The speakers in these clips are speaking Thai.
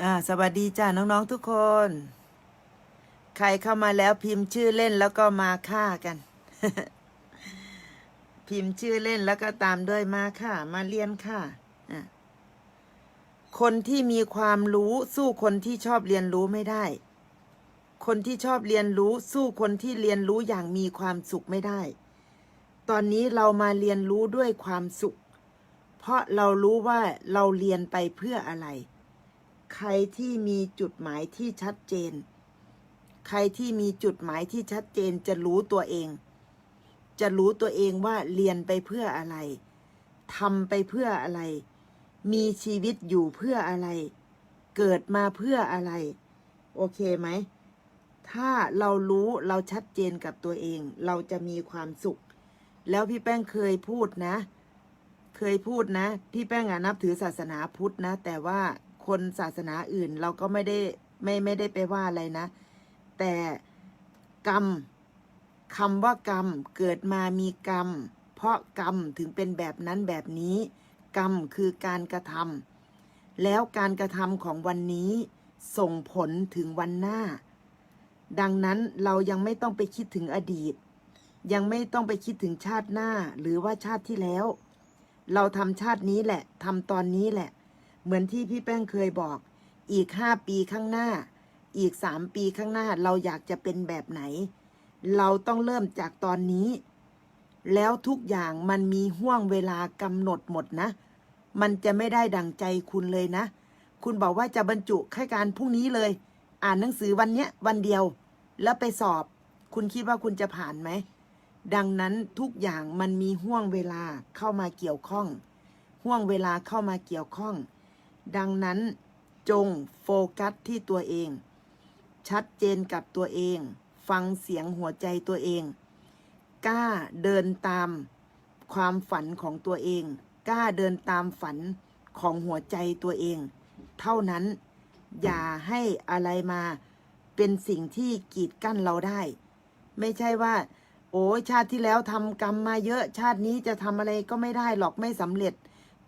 อ่าสวัสดีจ้าน้องๆทุกคน ใครเข้ามาแล้วพิมพ์ชื่อเล่นแล้วก็มาฆ่ากัน พิมพ์ชื่อเล่นแล้วก็ตามด้วยมาค่ะ มาเรียนค่ะอะคนที่มีความรู้สู้คนที่ชอบเรียนรู้ไม่ได้ คนที่ชอบเรียนรู้สู้คนที่เรียนรู้อย่างมีความสุขไม่ได้ ตอนนี้เรามาเรียนรู้ด้วยความสุข เพราะเรารู้ว่าเราเรียนไปเพื่ออะไร ใครที่มีจุดหมายที่ชัดเจน ใครที่มีจุดหมายที่ชัดเจนจะรู้ตัวเอง จะรู้ตัวเองว่าเรียนไปเพื่ออะไรทำไปเพื่ออะไร มีชีวิตอยู่เพื่ออะไร เกิดมาเพื่ออะไร โอเคไหม ถ้าเรารู้เราชัดเจนกับตัวเอง เราจะมีความสุข แล้วพี่แป้งเคยพูดนะ เคยพูดนะ พี่แป้งอะนับถือศาสนาพุทธนะ แต่ว่า คนศาสนาอื่น เราก็ไม่ได้ไม่ไม่ได้ไปว่าอะไรนะ แต่กรรมคำว่ากรรมเกิดมามีกรรม เพราะกรรมถึงเป็นแบบนั้นแบบนี้ กรรมคือการกระทำแล้วการกระทำของวันนี้ ส่งผลถึงวันหน้า ดังนั้นเรายังไม่ต้องไปคิดถึงอดีต ยังไม่ต้องไปคิดถึงชาติหน้าหรือว่าชาติที่แล้ว เราทำชาตินี้แหละทำตอนนี้แหละ เหมือนที่พี่แป้งเคยบอก อีกห้าปีข้างหน้า อีกสามปีข้างหน้าเราอยากจะเป็นแบบไหน เราต้องเริ่มจากตอนนี้ แล้วทุกอย่างมันมีห่วงเวลากำหนดหมดนะ มันจะไม่ได้ดังใจคุณเลยนะ คุณบอกว่าจะบรรจุแค่การพรุ่งนี้เลย อ่านหนังสือวันเนี้ยวันเดียว แล้วไปสอบ คุณคิดว่าคุณจะผ่านไหมดังนั้นทุกอย่างมันมีห่วงเวลาเข้ามาเกี่ยวข้อง ห่วงเวลาเข้ามาเกี่ยวข้อง ดังนั้นจงโฟกัสที่ตัวเอง ชัดเจนกับตัวเอง ฟังเสียงหัวใจตัวเอง กล้าเดินตามความฝันของตัวเอง กล้าเดินตามฝันของหัวใจตัวเอง เท่านั้นอย่าให้อะไรมาเป็นสิ่งที่กีดกั้นเราได้ ไม่ใช่ว่า โอ้ชาติที่แล้วทำกรรมมาเยอะชาตินี้จะทำอะไรก็ไม่ได้หรอกไม่สำเร็จ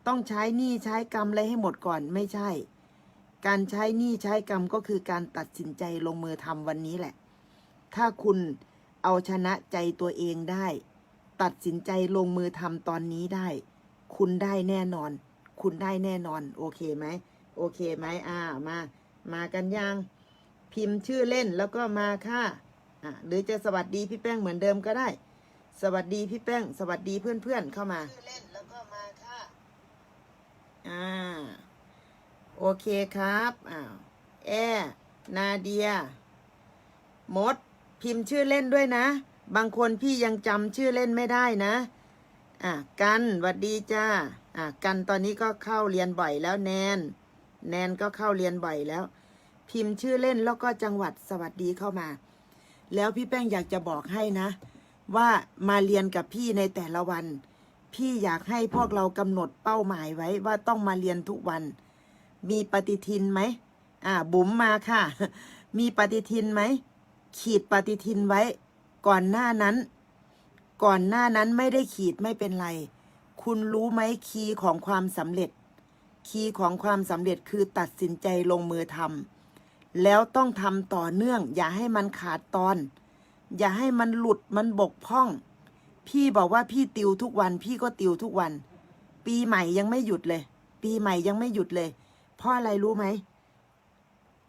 ต้องใช้หนี้ใช้กรรมอะไรให้หมดก่อนไม่ใช่ การใช้หนี้ใช้กรรมก็คือการตัดสินใจลงมือทำวันนี้แหละ ถ้าคุณเอาชนะใจตัวเองได้ ตัดสินใจลงมือทำตอนนี้ได้ คุณได้แน่นอน คุณได้แน่นอน โอเคไหมโอเคไหมอ่ามา มากันยังพิมพ์ชื่อเล่นแล้วก็มาค่ะอะ หรือจะสวัสดีพี่แป้งเหมือนเดิมก็ได้ สวัสดีพี่แป้ง สวัสดีเพื่อนๆเข้ามาเล่นแล้วก็มาค่ะ อ่า โอเคครับอ้าวแอนาเดีย มด พิมพ์ชื่อเล่นด้วยนะ บางคนพี่ยังจำชื่อเล่นไม่ได้นะ อะ กันหวัดดีจ้า อะ กันตอนนี้ก็เข้าเรียนบ่อยแล้วแนน แนนก็เข้าเรียนบ่อยแล้ว พิมพ์ชื่อเล่นแล้วก็จังหวัดสวัสดีเข้ามา แล้วพี่แป้งอยากจะบอกให้นะ ว่ามาเรียนกับพี่ในแต่ละวัน พี่อยากให้พวกเรากำหนดเป้าหมายไว้ว่าต้องมาเรียนทุกวัน มีปฏิทินไหมอ่า บุ๋มมาค่ะ มีปฏิทินไหม ขีดปฏิทินไว้ ก่อนหน้านั้น ก่อนหน้านั้นไม่ได้ขีดไม่เป็นไร คุณรู้ไหมคีย์ของความสำเร็จ คีย์ของความสำเร็จคือตัดสินใจลงมือทำแล้วต้องทำต่อเนื่อง อย่าให้มันขาดตอน อย่าให้มันหลุดมันบกพร่อง พี่บอกว่าพี่ติวทุกวัน พี่ก็ติวทุกวัน ปีใหม่ยังไม่หยุดเลย ปีใหม่ยังไม่หยุดเลย เพราะอะไรรู้ไหม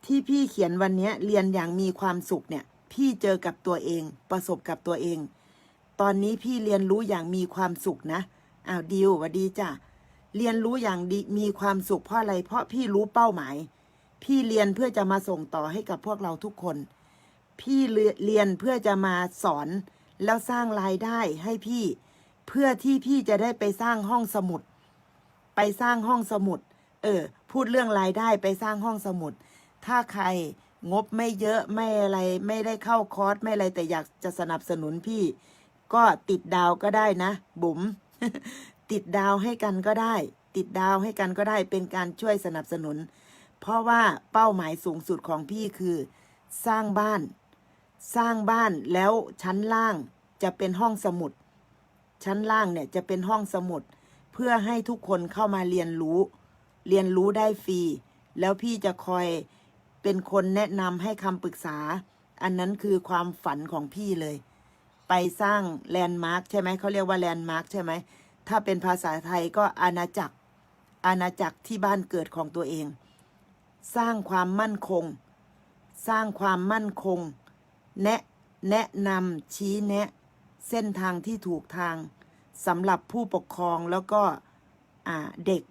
ที่พี่เขียนวันนี้เรียนอย่างมีความสุขเนี่ย พี่เจอกับตัวเอง ประสบกับตัวเอง ตอนนี้พี่เรียนรู้อย่างมีความสุขนะอ้าวดิวหวัดดีจ้ะเรียนรู้อย่างดีมีความสุขเพราะอะไร เพราะพี่รู้เป้าหมาย พี่เรียนเพื่อจะมาส่งต่อให้กับพวกเราทุกคน พี่เรียนเพื่อจะมาสอน แล้วสร้างรายได้ให้พี่ เพื่อที่พี่จะได้ไปสร้างห้องสมุด ไปสร้างห้องสมุด เออ พูดเรื่องรายได้ไปสร้างห้องสมุด ถ้าใครงบไม่เยอะไม่อะไร ไม่ได้เข้าคอร์สไม่อะไรแต่อยากจะสนับสนุนพี่ ก็ติดดาวก็ได้นะ บุ๋มติดดาวให้กันก็ได้ ติดดาวให้กันก็ได้เป็นการช่วยสนับสนุน เพราะว่าเป้าหมายสูงสุดของพี่คือ สร้างบ้าน สร้างบ้านแล้วชั้นล่างจะเป็นห้องสมุด ชั้นล่างเนี่ยจะเป็นห้องสมุด เพื่อให้ทุกคนเข้ามาเรียนรู้ เรียนรู้ได้ฟรี แล้วพี่จะคอยเป็นคนแนะนำให้คำปรึกษา อันนั้นคือความฝันของพี่เลย ไปสร้างแลนด์มาร์คใช่ไหมเขาเรียกว่าแลนด์มาร์คใช่ไหมถ้าเป็นภาษาไทยก็อาณาจักร อาณาจักรที่บ้านเกิดของตัวเอง สร้างความมั่นคง สร้างความมั่นคง แนะแนะนำชี้แนะ เส้นทางที่ถูกทางสำหรับผู้ปกครองแล้วก็เด็ก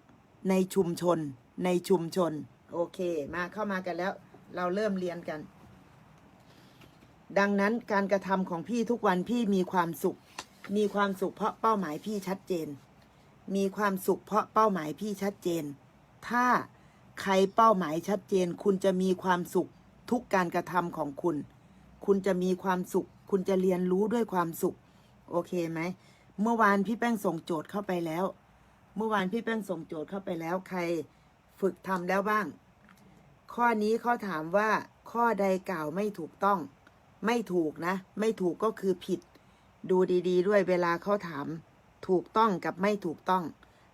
ในชุมชน ในชุมชน โอเค มาเข้ามากันแล้ว เราเริ่มเรียนกัน ดังนั้นการกระทำของพี่ทุกวันพี่มีความสุข มีความสุขเพราะเป้าหมายพี่ชัดเจน มีความสุขเพราะเป้าหมายพี่ชัดเจน ถ้าใครเป้าหมายชัดเจน คุณจะมีความสุขทุกการกระทำของคุณ คุณจะมีความสุข คุณจะเรียนรู้ด้วยความสุข โอเคไหม เมื่อวานพี่แป้งส่งโจทย์เข้าไปแล้ว เมื่อวานพี่แป้งส่งโจทย์เข้าไปแล้ว ใครฝึกทำแล้วบ้าง ข้อนี้เขาถามว่า ข้อใดกล่าวไม่ถูกต้อง ไม่ถูกนะ ไม่ถูกก็คือผิด ดูดีๆด้วยเวลาเขาถาม ถูกต้องกับไม่ถูกต้อง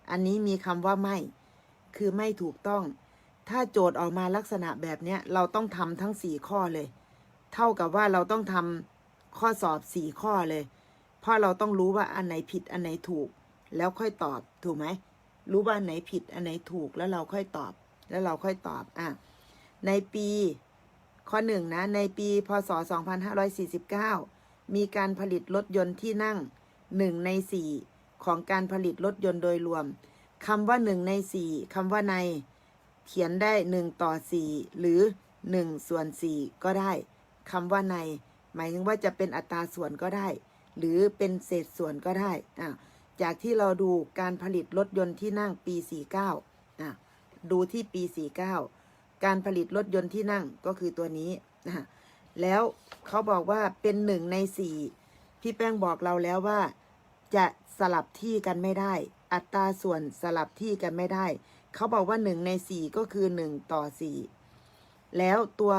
อันนี้มีคำว่าไม่ คือไม่ถูกต้อง ถ้าโจทย์ออกมาลักษณะแบบเนี้ยเราต้องทำทั้งสี่ข้อเลย เท่ากับว่าเราต้องทำข้อสอบสี่ข้อเลย เพราะเราต้องรู้ว่าอันไหนผิดอันไหนถูก แล้วค่อยตอบถูกไหมรู้ว่าอันไหนผิดอันไหนถูกแล้วเราค่อยตอบ แล้วเราค่อยตอบอะในปีข้อหนึ่งนะในปีพศ 2549 มีการผลิตรถยนต์ที่นั่งหนึ่งในสี่ของการผลิตรถยนต์โดยรวมคำว่าหนึ่งในสี่คำว่าใน เขียนได้หนึ่งต่อสี่หรือหนึ่งส่วนสี่ก็ได้ คำว่าใน หมายถึงว่าจะเป็นอัตราส่วนก็ได้ หรือเป็นเศษส่วนก็ได้อะจากที่เราดูการผลิตรถยนต์ที่นั่งปี 49อะดูที่ปี 49 การผลิตรถยนต์ที่นั่งก็คือตัวนี้นะแล้วเขาบอกว่าเป็นหนึ่งในสี่พี่แป้งบอกเราแล้วว่า จะสลับที่กันไม่ได้ อัตราส่วนสลับที่กันไม่ได้ เขาบอกว่าหนึ่งในสี่ก็คือหนึ่งต่อสี่แล้วตัว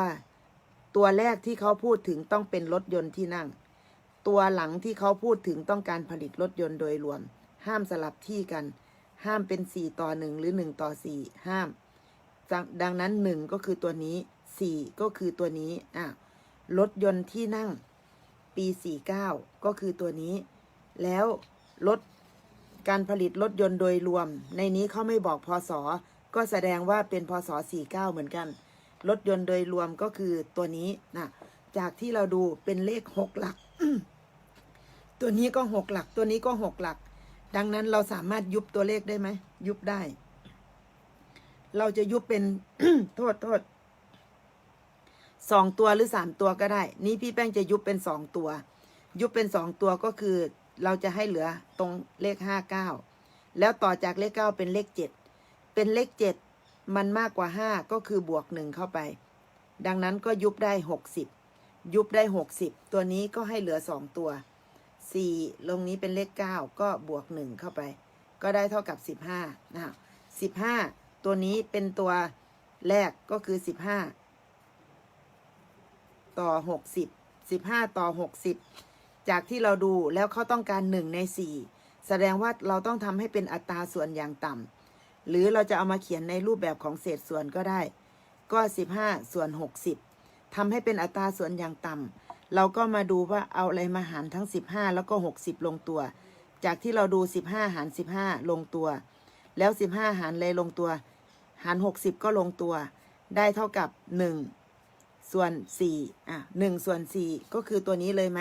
ตัวแรกที่เขาพูดถึงต้องเป็นรถยนต์ที่นั่ง ตัวหลังที่เขาพูดถึงต้องการผลิตรถยนต์โดยรวม ห้ามสลับที่กัน ห้ามเป็นสี่ต่อหนึ่งหรือหนึ่งต่อสี่ห้าม ดังนั้นหนึ่งก็คือตัวนี้สี่ก็คือตัวนี้อะรถยนต์ที่นั่ง ปีสี่เก้าก็คือตัวนี้ แล้วรถการผลิตรถยนต์โดยรวม ในนี้เขาไม่บอกพศก็แสดงว่าเป็นพศสี่เก้าเหมือนกัน รถยนต์โดยรวมก็คือตัวนี้นะจากที่เราดูเป็นเลขหกหลัก ตัวนี้ก็หกหลัก ตัวนี้ก็หกหลัก ดังนั้นเราสามารถยุบตัวเลขได้ไหม ยุบได้ เราจะยุบเป็นโทษโทษสองตัวหรือสามตัวก็ได้ นี่พี่แป้งจะยุบเป็นสองตัว ยุบเป็นสองตัวก็คือเราจะให้เหลือตรงเลขห้าเก้าแล้วต่อจากเลขเก้าเป็นเลขเจ็ดเป็นเลขเจ็ด มันมากกว่าห้าก็คือบวกหนึ่งเข้าไป ดังนั้นก็ยุบได้หกสิบยุบได้หกสิบตัวนี้ก็ให้เหลือสองตัวสี่ลงนี้เป็นเลขเก้าก็บวกหนึ่งเข้าไป ก็ได้เท่ากับสิบห้านะสิบห้าตัวนี้เป็นตัวแรกก็คือสิบห้าต่อหกสิบสิบห้าต่อหกสิบจากที่เราดูแล้วเขาต้องการหนึ่งในสี่แสดงว่าเราต้องทำให้เป็นอัตราส่วนอย่างต่ำ หรือเราจะเอามาเขียนในรูปแบบของเศษส่วนก็ได้ ก็สิบห้าส่วนหกสิบทำให้เป็นอัตราส่วนอย่างต่ำเราก็มาดูว่าเอาอะไรมาหารทั้งสิบห้าแล้วก็หกสิบลงตัว จากที่เราดูสิบห้าหารสิบห้าลงตัว แล้วสิบห้าหารเลยลงตัว หารหกสิบก็ลงตัว ได้เท่ากับหนึ่งส่วนสี่อะหนึ่งส่วนสี่ก็คือตัวนี้เลยไหม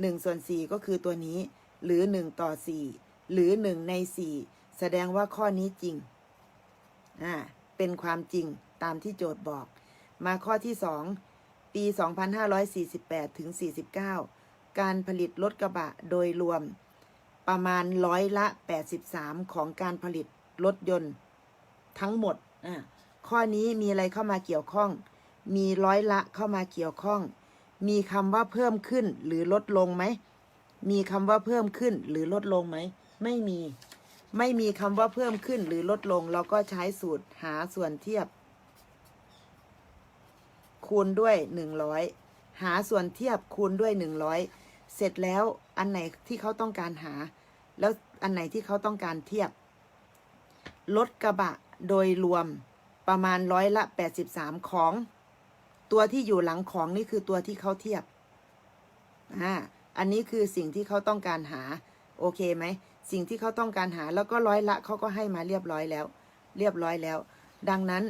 หนึ่งส่วนสี่ก็คือตัวนี้ หรือหนึ่งต่อสี่หรือหนึ่งในสี่แสดงว่าข้อนี้จริง อ่าเป็นความจริงตามที่โจทย์บอก มาข้อที่สองปี 2548 ถึง 49 การผลิตรถกระบะโดยรวม ประมาณร้อยละ 83 ของการผลิตรถยนต์ทั้งหมดอะข้อนี้มีอะไรเข้ามาเกี่ยวข้อง มีร้อยละเข้ามาเกี่ยวข้อง มีคำว่าเพิ่มขึ้นหรือลดลงไหม มีคำว่าเพิ่มขึ้นหรือลดลงไหม ไม่มี ไม่มีคำว่าเพิ่มขึ้นหรือลดลง เราก็ใช้สูตรหาส่วนเทียบ คูณด้วยหนึ่งร้อยหาส่วนเทียบคูณด้วยหนึ่งร้อยเสร็จแล้วอันไหนที่เขาต้องการหา แล้วอันไหนที่เขาต้องการเทียบรถกระบะโดยรวมประมาณร้อยละแปดสิบสามของ ตัวที่อยู่หลังของนี่คือตัวที่เขาเทียบอ่าอันนี้คือสิ่งที่เขาต้องการหา โอเคไหม สิ่งที่เขาต้องการหาแล้วก็ร้อยละเขาก็ให้มาเรียบร้อยแล้ว เรียบร้อยแล้ว ดังนั้น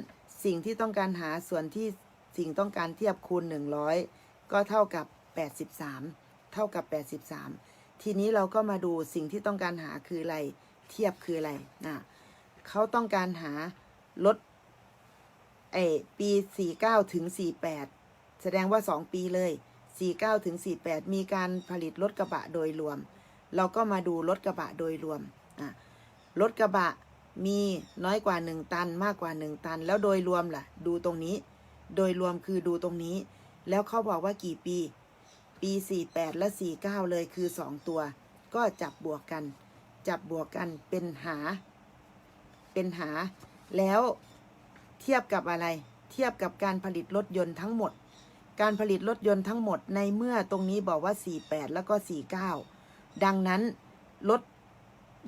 สิ่งที่ต้องการหาส่วนที่สิ่งต้องการเทียบคูณหนึ่งร้อยก็เท่ากับแปดสิบสามเท่ากับแปดสิบสามทีนี้เราก็มาดูสิ่งที่ต้องการหาคืออะไร เทียบคืออะไรนะเขาต้องการหาลดไอปีสี่เก้าถึงสี่แปดแสดงว่าสองปีเลย 49 ถึง 48 มีการผลิตรถกระบะโดยรวม เราก็มาดูรถกระบะโดยรวมอะรถกระบะมีน้อยกว่า 1 ตันมากกว่า 1 ตัน แล้วโดยรวมล่ะ ดูตรงนี้ โดยรวมคือดูตรงนี้ แล้วเขาบอกว่ากี่ปี ปี 48 และ 49 เลยคือ 2 ตัว ก็จับบวกกัน จับบวกกันเป็นหา เป็นหา แล้วเทียบกับอะไร เทียบกับการผลิตรถยนต์ทั้งหมด การผลิตรถยนต์ทั้งหมดในเมื่อตรงนี้บอกว่า 48 แล้วก็ 49 ดังนั้นรถ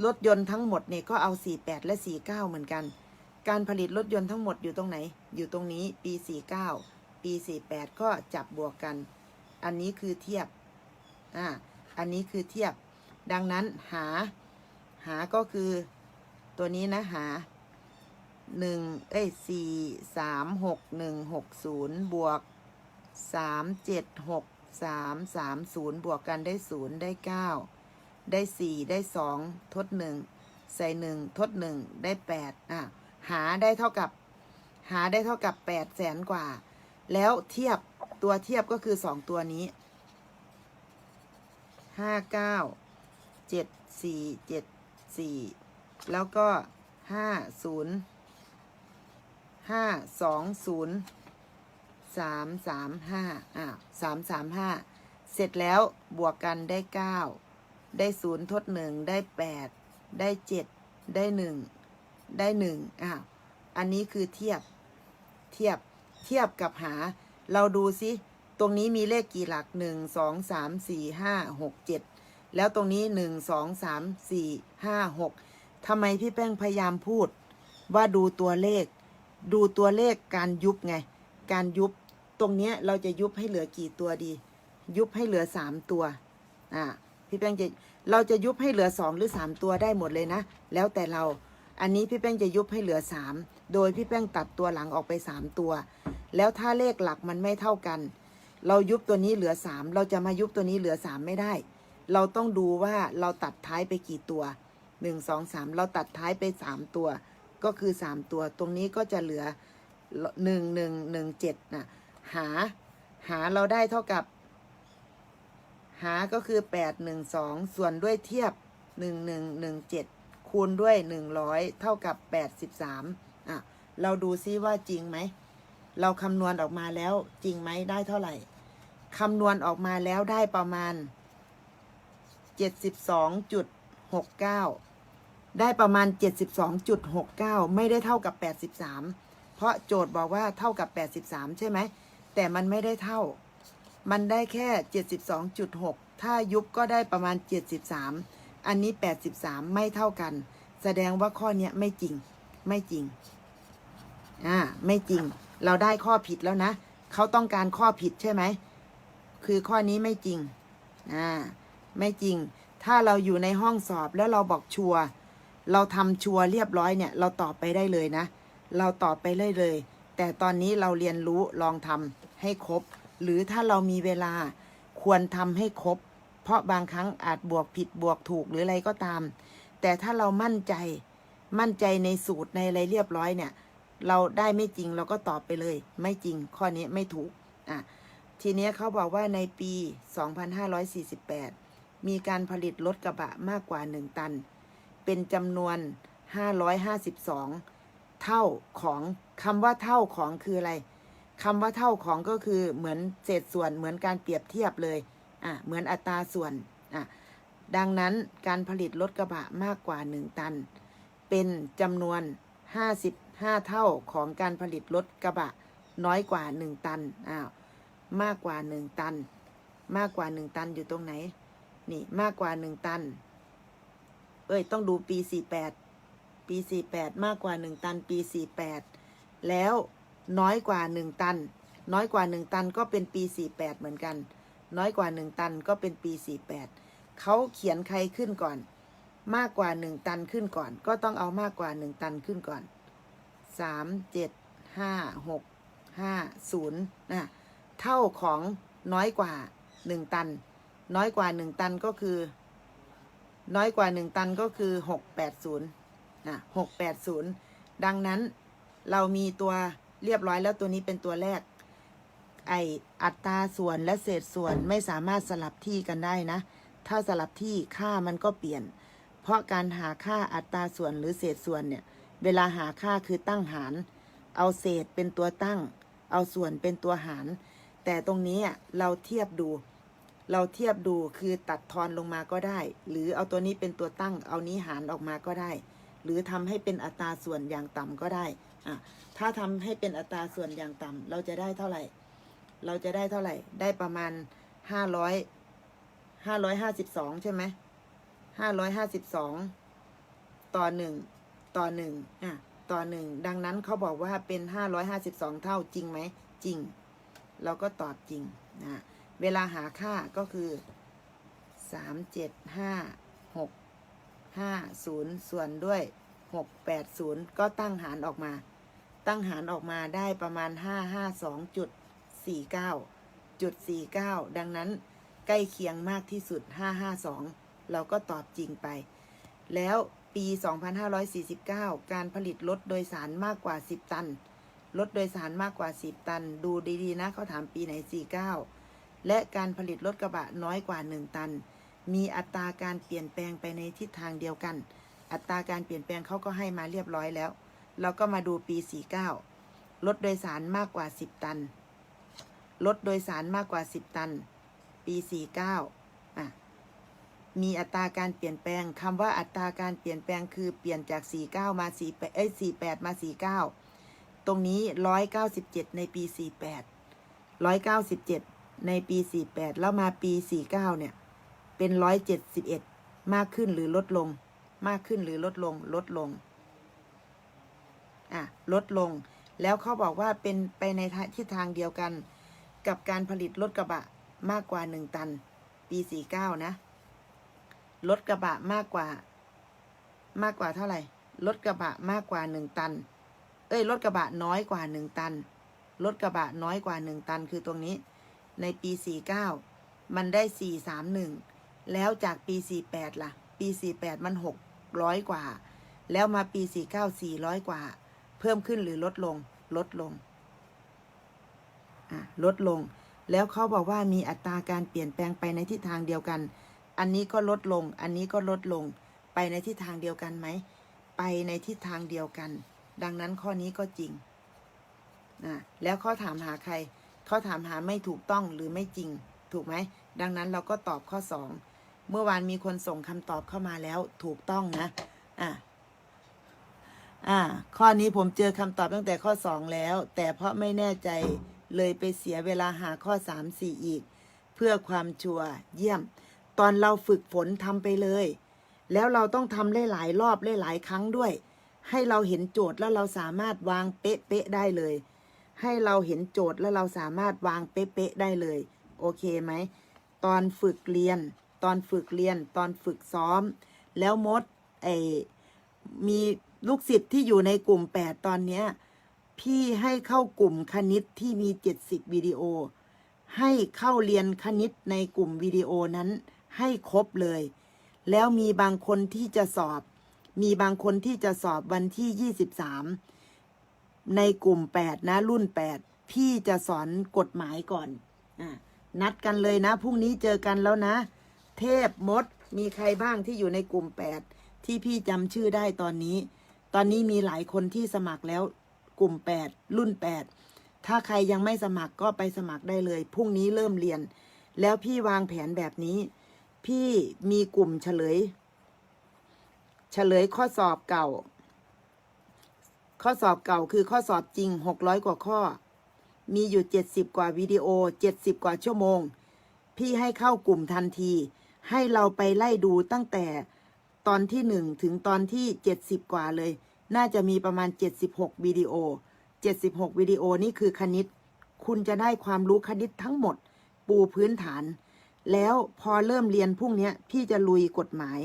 รถยนต์ทั้งหมดเนี่ยก็เอา 48 และ 49 เหมือนกัน การผลิตรถยนต์ทั้งหมดอยู่ตรงไหน อยู่ตรงนี้ปี 49 ปี 48 ก็จับบวกกัน อันนี้คือเทียบ อ่า อันนี้คือเทียบ ดังนั้นหา หาก็คือตัวนี้นะหาหนึ่งเอ้ยสี่สามหกหนึ่งหกศูนย์บวกสามเจ็ดหกสามสามศูนย์บวกกันได้ศูนย์ได้เก้า ได้สี่ได้สองทดหนึ่งใส่หนึ่งทดหนึ่งได้แปดอะหาได้เท่ากับ หาได้เท่ากับแปดแสนกว่า แล้วเทียบตัวเทียบก็คือสองตัวนี้ห้าเก้าเจ็ดสี่เจ็ดสี่แล้วก็ห้าศูนย์ห้าสองศูนย์สามสามห้าอ่าสามสามห้าเสร็จแล้วบวกกันได้เก้า ได้ศูนย์ทดหนึ่งได้แปดได้เจ็ดได้หนึ่งได้หนึ่งอ้าวอันนี้คือเทียบเทียบเทียบกับหา เราดูซิ ตรงนี้มีเลขกี่หลักหนึ่งสองสามสี่ห้าหกเจ็ดแล้วตรงนี้หนึ่งสองสามสี่ห้าหกทำไมพี่แป้งพยายามพูด ว่าดูตัวเลข ดูตัวเลขการยุบไง การยุบตรงเนี้ยเราจะยุบให้เหลือกี่ตัวดี ยุบให้เหลือสามตัวอ่า พี่แป้งจะเราจะยุบให้เหลือสองหรือสามตัวได้หมดเลยนะ แล้วแต่เราอันนี้พี่แป้งจะยุบให้เหลือสามโดยพี่แป้งตัดตัวหลังออกไปสามตัว แล้วถ้าเลขหลักมันไม่เท่ากัน เรายุบตัวนี้เหลือสามเราจะมายุบตัวนี้เหลือสามไม่ได้ เราต้องดูว่าเราตัดท้ายไปกี่ตัวหนึ่งสองสามเราตัดท้ายไปสามตัว ก็คือสามตัว ตรงนี้ก็จะเหลือหนึ่งหนึ่งหนึ่งเจ็ดนะหา หาเราได้เท่ากับ หาก็คือแปดหนึ่งสองส่วนด้วยเทียบหนึ่งหนึ่งหนึ่งเจ็ดคูณด้วยหนึ่งร้อยเท่ากับแปดสิบสามอะเราดูซิว่าจริงไหม เราคำนวณออกมาแล้วจริงไหมได้เท่าไหร่คำนวณออกมาแล้วได้ประมาณเจ็ดสิบสองจุดหกเก้าได้ประมาณ 72.69 ไม่ได้เท่ากับ 83 เพราะโจทย์บอกว่าเท่ากับ 83 ใช่ไหม แต่มันไม่ได้เท่า มันได้แค่ 72.6 ถ้ายุบก็ได้ประมาณ 73 อันนี้ 83 ไม่เท่ากัน แสดงว่าข้อเนี้ยไม่จริง ไม่จริง อ่า ไม่จริง เราได้ข้อผิดแล้วนะ เขาต้องการข้อผิดใช่ไหม คือข้อนี้ไม่จริง อ่า ไม่จริง ถ้าเราอยู่ในห้องสอบแล้วเราบอกชัว เราทำชัวเรียบร้อยเนี่ย เราตอบไปได้เลยนะ เราตอบไปเลยเลย แต่ตอนนี้เราเรียนรู้ลองทำให้ครบ หรือถ้าเรามีเวลาควรทำให้ครบ เพราะบางครั้งอาจบวกผิดบวกถูกหรืออะไรก็ตาม แต่ถ้าเรามั่นใจมั่นใจในสูตรในอะไรเรียบร้อยเนี่ย เราได้ไม่จริงเราก็ตอบไปเลย ไม่จริงข้อนี้ไม่ถูกอะทีนี้เขาบอกว่าในปี 2548 มีการผลิตรถกระบะมากกว่า 1 ตัน เป็นจำนวน 552 เท่าของคำว่าเท่าของคืออะไร คำว่าเท่าของก็คือเหมือนเศษส่วนเหมือนการเปรียบเทียบเลยอะเหมือนอัตราส่วนอะดังนั้นการผลิตรถกระบะมากกว่า 1 ตัน เป็นจำนวน 55 เท่าของการผลิตรถกระบะน้อยกว่า 1 ตันอ้าวมากกว่า 1 ตัน มากกว่า 1 ตันอยู่ตรงไหน นี่มากกว่า 1 ตัน เอ้ย ต้องดูปี 48 ปี 48 มากกว่า 1 ตันปี 48 แล้ว น้อยกว่าหนึ่งตัน น้อยกว่าหนึ่งตันก็เป็นปีสี่แปดเหมือนกัน น้อยกว่าหนึ่งตันก็เป็นปีสี่แปดเขาเขียนใครขึ้นก่อน มากกว่าหนึ่งตันขึ้นก่อน ก็ต้องเอามากกว่าหนึ่งตันขึ้นก่อนสามเจ็ดห้าหกห้าศูนย์นะเท่าของน้อยกว่าหนึ่งตัน น้อยกว่าหนึ่งตันก็คือ น้อยกว่าหนึ่งตันก็คือหกแปดศูนย์นะหกแปดศูนย์ดังนั้นเรามีตัว เรียบร้อยแล้วตัวนี้เป็นตัวแรก ไออัตราส่วนและเศษส่วนไม่สามารถสลับที่กันได้นะ ถ้าสลับที่ค่ามันก็เปลี่ยน เพราะการหาค่าอัตราส่วนหรือเศษส่วนเนี่ย เวลาหาค่าคือตั้งหาร เอาเศษเป็นตัวตั้ง เอาส่วนเป็นตัวหาร แต่ตรงนี้เราเทียบดู เราเทียบดูคือตัดทอนลงมาก็ได้ หรือเอาตัวนี้เป็นตัวตั้ง เอานี้หารออกมาก็ได้ หรือทำให้เป็นอัตราส่วนอย่างต่ำก็ได้ อะถ้าทำให้เป็นอัตราส่วนอย่างต่ำเราจะได้เท่าไหร่ เราจะได้เท่าไหร่ ได้ประมาณห้าร้อยห้าร้อยห้าสิบสองใช่ไหมห้าร้อยห้าสิบสองต่อหนึ่งต่อหนึ่งอะต่อหนึ่งดังนั้นเขาบอกว่าเป็นห้าร้อยห้าสิบสองเท่าจริงไหมจริง เราก็ตอบจริงนะเวลาหาค่าก็คือสามเจ็ดห้าหกห้าศูนย์ส่วนด้วยหกแปดศูนย์ก็ตั้งหารออกมา ตั้งหารออกมาได้ประมาณห้าห้าสองจุดสี่เก้าจุดสี่เก้าดังนั้นใกล้เคียงมากที่สุดห้าห้าสองเราก็ตอบจริงไป แล้วปี 2549 การผลิตรถโดยสารมากกว่า 10 ตัน รถโดยสารมากกว่า 10 ตัน ดูดีๆ นะเขาถามปีไหน 49 และการผลิตรถกระบะน้อยกว่า 1 ตัน มีอัตราการเปลี่ยนแปลงไปในทิศทางเดียวกัน อัตราการเปลี่ยนแปลงเขาก็ให้มาเรียบร้อยแล้ว เราก็มาดูปี 49 รถโดยสารมากกว่า 10 ตัน รถโดยสารมากกว่า 10 ตัน ปี 49อะมีอัตราการเปลี่ยนแปลงคำว่าอัตราการเปลี่ยนแปลงคือเปลี่ยนจาก 49 มา4เอ้ย48 มา 49 ตรงนี้ 197 ในปี 48 197 ในปี 48 แล้วมาปี 49 เนี่ย เป็น 171 มากขึ้นหรือลดลง มากขึ้นหรือลดลง ลดลง อะลดลง แล้วเขาบอกว่าเป็นไปในทิศทางเดียวกัน กับการผลิตรถกระบะมากกว่า 1 ตัน ปี 49 นะ รถกระบะมากกว่า มากกว่าเท่าไหร่ รถกระบะมากกว่าหนึ่งตัน เอ้ย รถกระบะน้อยกว่าหนึ่งตัน รถกระบะน้อยกว่าหนึ่งตันคือตรงนี้ ในปีสี่เก้ามันได้สี่สามหนึ่งแล้วจากปีสี่แปดล่ะ ปีสี่แปดมันหกร้อยกว่า แล้วมาปีสี่เก้าสี่ร้อยกว่า พิ่มขึ้นหรือลดลง ลดลงลดลง แล้วเขาบอกว่ามีอัตราการเปลี่ยนแปลงไปในทิศทางเดียวกัน อันนี้ก็ลดลง อันนี้ก็ลดลง ไปในทิศทางเดียวกันไหม ไปในทิศทางเดียวกัน ดังนั้นข้อนี้ก็จริงนะแล้วข้อถามหาใครข้อถามหาไม่ถูกต้องหรือไม่จริง ถูกไหม ดังนั้นเราก็ตอบข้อสองเมื่อวานมีคนส่งคำตอบเข้ามาแล้วถูกต้องนะ อะ อ่า ข้อนี้ผมเจอคำตอบตั้งแต่ข้อสองแล้ว แต่เพราะไม่แน่ใจเลยไปเสียเวลาหาข้อสามสี่อีก เพื่อความชัวร์เยี่ยม ตอนเราฝึกฝนทำไปเลย แล้วเราต้องทำหลายๆรอบหลายๆครั้งด้วย ให้เราเห็นโจทย์แล้วเราสามารถวางเป๊ะๆได้เลย ให้เราเห็นโจทย์แล้วเราสามารถวางเป๊ะๆได้เลย โอเคไหม ตอนฝึกเรียน ตอนฝึกเรียน ตอนฝึกซ้อม แล้วมดไอมีลูกศิษย์ที่อยู่ในกลุ่ม8ตอนเนี้ย พี่ให้เข้ากลุ่มคณิตที่มี70วิดีโอ ให้เข้าเรียนคณิตในกลุ่มวิดีโอนั้น ให้ครบเลย แล้วมีบางคนที่จะสอบ มีบางคนที่จะสอบวันที่23ในกลุ่ม8นะรุ่น8พี่จะสอนกฎหมายก่อนอนัดกันเลยนะพรุ่งนี้เจอกันแล้วนะ เทพมดมีใครบ้างที่อยู่ในกลุ่ม8ที่พี่จำชื่อได้ตอนนี้ ตอนนี้มีหลายคนที่สมัครแล้วกลุ่ม 8 รุ่น 8 ถ้าใครยังไม่สมัครก็ไปสมัครได้เลย พรุ่งนี้เริ่มเรียน แล้วพี่วางแผนแบบนี้ พี่มีกลุ่มเฉลย เฉลยข้อสอบเก่า ข้อสอบเก่าคือข้อสอบจริง 600 กว่าข้อ มีอยู่ 70 กว่าวิดีโอ 70 กว่าชั่วโมง พี่ให้เข้ากลุ่มทันที ให้เราไปไล่ดูตั้งแต่ ตอนที่1ถึงตอนที่70กว่าเลย น่าจะมีประมาณ76วิดีโอ76วิดีโอนี่คือคณิต คุณจะได้ความรู้คณิตทั้งหมด ปูพื้นฐาน แล้วพอเริ่มเรียนพรุ่งเนี้ยพี่จะลุยกฎหมาย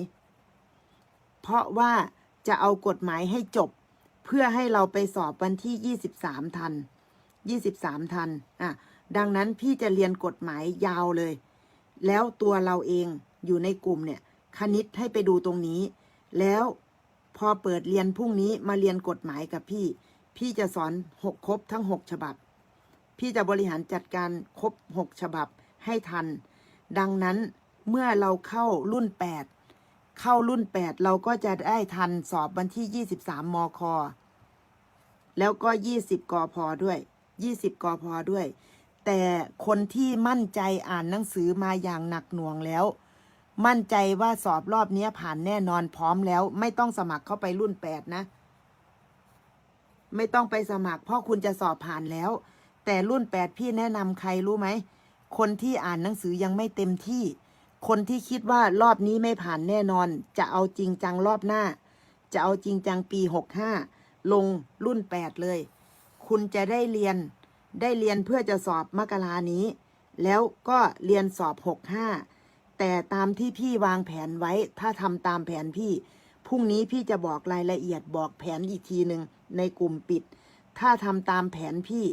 เพราะว่าจะเอากฎหมายให้จบ เพื่อให้เราไปสอบวันที่23ทัน23ทันอะดังนั้นพี่จะเรียนกฎหมายยาวเลย แล้วตัวเราเองอยู่ในกลุ่มเนี่ย คณิตให้ไปดูตรงนี้ แล้วพอเปิดเรียนพรุ่งนี้มาเรียนกฎหมายกับพี่ พี่จะสอนหกครบทั้งหกฉบับ พี่จะบริหารจัดการครบหกฉบับให้ทัน ดังนั้นเมื่อเราเข้ารุ่น8เข้ารุ่น8เราก็จะได้ทันสอบวันที่23มมคแล้วก็20กพด้วย20กพด้วย แต่คนที่มั่นใจอ่านหนังสือมาอย่างหนักหน่วงแล้ว มั่นใจว่าสอบรอบนี้ผ่านแน่นอนพร้อมแล้ว ไม่ต้องสมัครเข้าไปรุ่น8นะ ไม่ต้องไปสมัคร เพราะคุณจะสอบผ่านแล้ว แต่รุ่น8พี่แนะนำใครรู้ไหม คนที่อ่านหนังสือยังไม่เต็มที่ คนที่คิดว่ารอบนี้ไม่ผ่านแน่นอน จะเอาจริงจังรอบหน้า จะเอาจริงจังปี65ลงรุ่น8เลย คุณจะได้เรียนได้เรียนเพื่อจะสอบมกรานี้ แล้วก็เรียนสอบ65 แต่ตามที่พี่วางแผนไว้ ถ้าทำตามแผนพี่ พรุ่งนี้พี่จะบอกรายละเอียดบอกแผนอีกทีหนึ่งในกลุ่มปิด ถ้าทำตามแผนพี่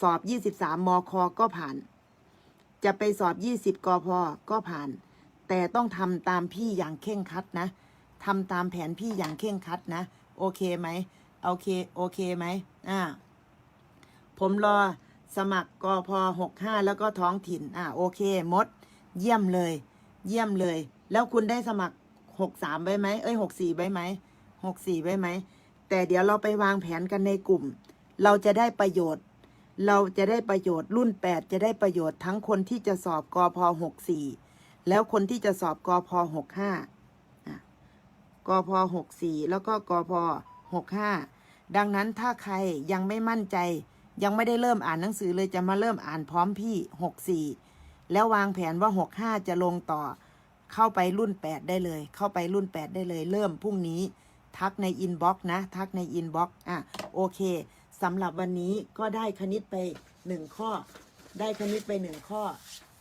สอบ 23มคก็ผ่าน จะไปสอบ 20กพก็ผ่าน แต่ต้องทำตามพี่อย่างเข่งคัดนะทำตามแผนพี่อย่างเข่งคัดนะ โอเคไหมโอเค โอเคไหมอ่า ผมรอสมัครกพ65แล้วก็ท้องถิ่น อ่า โอเค มด เยี่ยมเลย เยี่ยมเลย แล้วคุณได้สมัคร63ไว้ไหมเอ้ย64ไว้ไหม64ไว้ไหม แต่เดี๋ยวเราไปวางแผนกันในกลุ่ม เราจะได้ประโยชน์ เราจะได้ประโยชน์รุ่น8จะได้ประโยชน์ทั้งคนที่จะสอบกพ64แล้วคนที่จะสอบกพ65อะกพ64แล้วก็กพ65ดังนั้นถ้าใครยังไม่มั่นใจ ยังไม่ได้เริ่มอ่านหนังสือเลยจะมาเริ่มอ่านพร้อมพี่64 แล้ววางแผนว่า 65 จะลงต่อ เข้าไปรุ่น 8 ได้เลย เข้าไปรุ่น 8 ได้เลย เริ่มพรุ่งนี้ทักในอินบ็อกซ์นะ ทักในอินบ็อกซ์อะโอเคสำหรับวันนี้ก็ได้คณิตไปหนึ่งข้อ ได้คณิตไปหนึ่งข้อ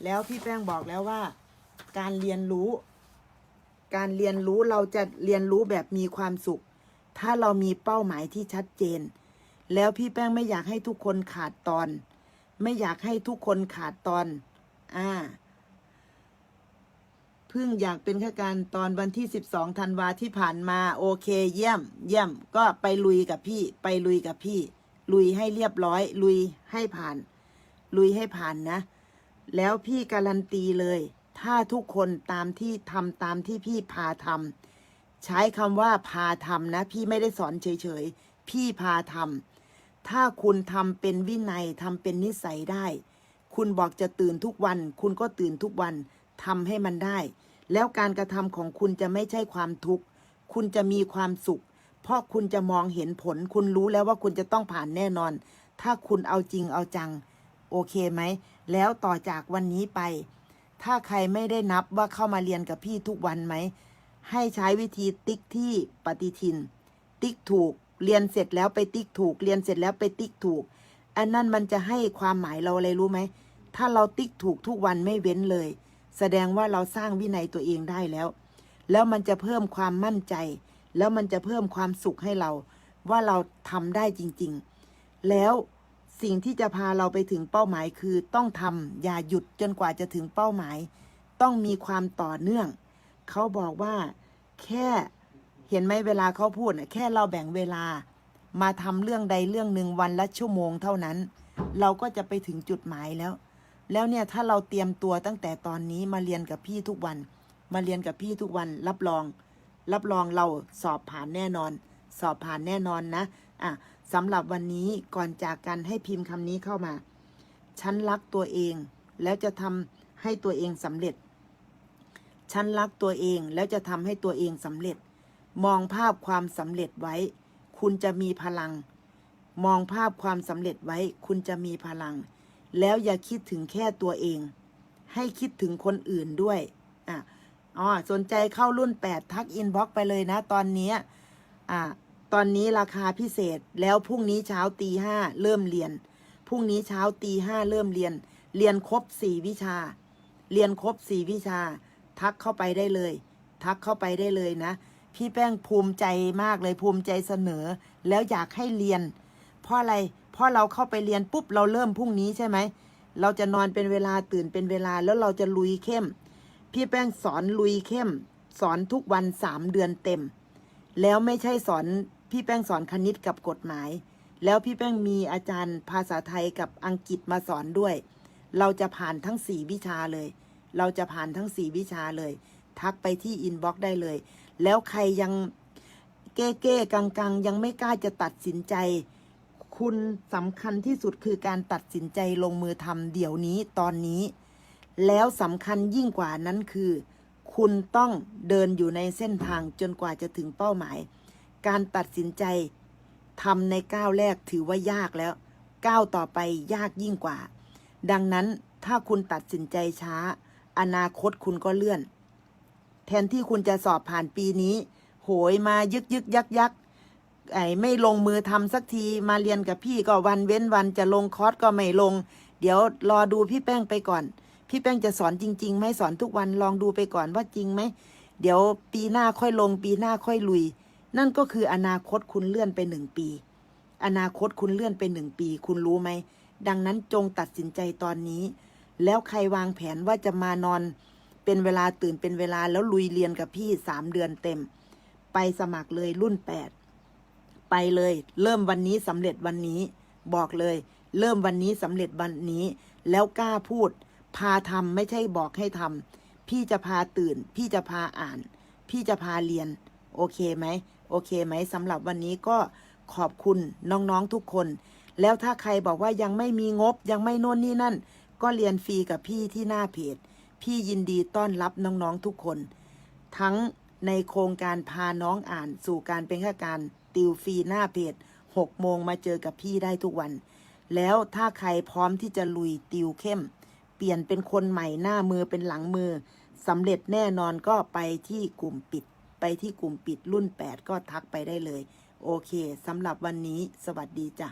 แล้วพี่แป้งบอกแล้วว่า การเรียนรู้ การเรียนรู้เราจะเรียนรู้แบบมีความสุข ถ้าเรามีเป้าหมายที่ชัดเจน แล้วพี่แป้งไม่อยากให้ทุกคนขาดตอน ไม่อยากให้ทุกคนขาดตอน อ่าเพิ่งอยากเป็นข้าการตอนวันที่12ธันวาที่ผ่านมาโอเค เยี่ยม เยี่ยม ก็ไปลุยกับพี่ ไปลุยกับพี่ ลุยให้เรียบร้อย ลุยให้ผ่าน ลุยให้ผ่านนะ แล้วพี่การันตีเลย ถ้าทุกคนตามที่ทำตามที่พี่พาทำใช้คำว่าพาทำนะ พี่ไม่ได้สอนเฉยๆ พี่พาทำถ้าคุณทำเป็นวินัยทำเป็นนิสัยได้ คุณบอกจะตื่นทุกวัน คุณก็ตื่นทุกวันทำให้มันได้ แล้วการกระทำของคุณจะไม่ใช่ความทุกข์ คุณจะมีความสุข เพราะคุณจะมองเห็นผล คุณรู้แล้วว่าคุณจะต้องผ่านแน่นอน ถ้าคุณเอาจริงเอาจัง โอเคไหม แล้วต่อจากวันนี้ไป ถ้าใครไม่ได้นับว่าเข้ามาเรียนกับพี่ทุกวันไหม ให้ใช้วิธีติ๊กที่ปฏิทิน ติ๊กถูก เรียนเสร็จแล้วไปติ๊กถูก เรียนเสร็จแล้วไปติ๊กถูก อันนั้นมันจะให้ความหมายเราอะไรรู้ไหม ถ้าเราติ๊กถูกทุกวันไม่เว้นเลย แสดงว่าเราสร้างวินัยตัวเองได้แล้ว แล้วมันจะเพิ่มความมั่นใจ แล้วมันจะเพิ่มความสุขให้เรา ว่าเราทำได้จริง ๆ แล้วสิ่งที่จะพาเราไปถึงเป้าหมายคือต้องทำอย่าหยุดจนกว่าจะถึงเป้าหมาย ต้องมีความต่อเนื่อง เขาบอกว่า แค่เห็นไหมเวลาเขาพูดนะแค่เราแบ่งเวลา มาทำเรื่องใดเรื่องหนึ่งวันละชั่วโมงเท่านั้น เราก็จะไปถึงจุดหมายแล้ว แล้วเนี่ยถ้าเราเตรียมตัวตั้งแต่ตอนนี้มาเรียนกับพี่ทุกวัน มาเรียนกับพี่ทุกวัน รับรอง รับรองเราสอบผ่านแน่นอน สอบผ่านแน่นอนนะอะสำหรับวันนี้ก่อนจากกันให้พิมพ์คำนี้เข้ามา ฉันรักตัวเอง แล้วจะทำให้ตัวเองสำเร็จ ฉันรักตัวเองแล้วจะทำให้ตัวเองสำเร็จ มองภาพความสำเร็จไว้ คุณจะมีพลัง มองภาพความสำเร็จไว้ คุณจะมีพลัง แล้วอย่าคิดถึงแค่ตัวเอง ให้คิดถึงคนอื่นด้วยอะอ๋อสนใจเข้ารุ่น 8 ทักอินบ็อกไปเลยนะ ตอนนี้อะตอนนี้ราคาพิเศษแล้วพรุ่งนี้เช้าตีห้าเริ่มเรียนพรุ่งนี้เช้าตีห้าเริ่มเรียน เรียนครบสี่วิชา เรียนครบสี่วิชา ทักเข้าไปได้เลย ทักเข้าไปได้เลยนะ พี่แป้งภูมิใจมากเลยภูมิใจเสนอ แล้วอยากให้เรียน เพราะอะไร ราะเราเข้าไปเรียนปุ๊บเราเริ่มพรุ่งนี้ใช่ไหม เราจะนอนเป็นเวลาตื่นเป็นเวลาแล้วเราจะลุยเข้ม พี่แป้งสอนลุยเข้ม สอนทุกวันสามเดือนเต็ม แล้วไม่ใช่สอนพี่แป้งสอนคณิตกับกฎหมาย แล้วพี่แป้งมีอาจารย์ภาษาไทยกับอังกฤษมาสอนด้วย เราจะผ่านทั้งสี่วิชาเลย เราจะผ่านทั้งสี่วิชาเลย ทักไปที่อินบ็อกซ์ได้เลย แล้วใครยังเก้เก้กังกังยังไม่กล้าจะตัดสินใจ คุณสำคัญที่สุดคือการตัดสินใจลงมือทำเดี๋ยวนี้ตอนนี้ แล้วสำคัญยิ่งกว่านั้นคือ คุณต้องเดินอยู่ในเส้นทางจนกว่าจะถึงเป้าหมาย การตัดสินใจทำในก้าวแรกถือว่ายากแล้ว ก้าวต่อไปยากยิ่งกว่า ดังนั้นถ้าคุณตัดสินใจช้า อนาคตคุณก็เลื่อน แทนที่คุณจะสอบผ่านปีนี้ โหยมายึกยึกยักยัก ไอ้ไม่ลงมือทำสักทีมาเรียนกับพี่ก็วันเว้นวันจะลงคอร์สก็ไม่ลง เดี๋ยวรอดูพี่แป้งไปก่อน พี่แป้งจะสอนจริงๆไหมสอนทุกวันลองดูไปก่อนว่าจริงไหมเดี๋ยวปีหน้าค่อยลง ปีหน้าค่อยลุย นั่นก็คืออนาคตคุณเลื่อนไปหนึ่งปี อนาคตคุณเลื่อนไปหนึ่งปี คุณรู้ไหมดังนั้นจงตัดสินใจตอนนี้ แล้วใครวางแผนว่าจะมานอน เป็นเวลาตื่นเป็นเวลาแล้วลุยเรียนกับพี่สามเดือนเต็ม ไปสมัครเลยรุ่นแปด ไปเลย เริ่มวันนี้สำเร็จวันนี้ บอกเลย เริ่มวันนี้สำเร็จวันนี้ แล้วกล้าพูด พาทำไม่ใช่บอกให้ทำพี่จะพาตื่น พี่จะพาอ่าน พี่จะพาเรียน โอเคไหมโอเคไหมสำหรับวันนี้ก็ขอบคุณน้องๆทุกคน แล้วถ้าใครบอกว่ายังไม่มีงบยังไม่โน่นนี่นั่น ก็เรียนฟรีกับพี่ที่หน้าเพจ พี่ยินดีต้อนรับน้องๆทุกคน ทั้งในโครงการพาน้องอ่านสู่การเป็นข้าการ ติวฟรีหน้าเพจ6โมงมาเจอกับพี่ได้ทุกวัน แล้วถ้าใครพร้อมที่จะลุยติวเข้ม เปลี่ยนเป็นคนใหม่หน้ามือเป็นหลังมือสำเร็จแน่นอนก็ไปที่กลุ่มปิด ไปที่กลุ่มปิดรุ่น 8 ก็ทักไปได้เลย โอเคสำหรับวันนี้ สวัสดีจ้ะ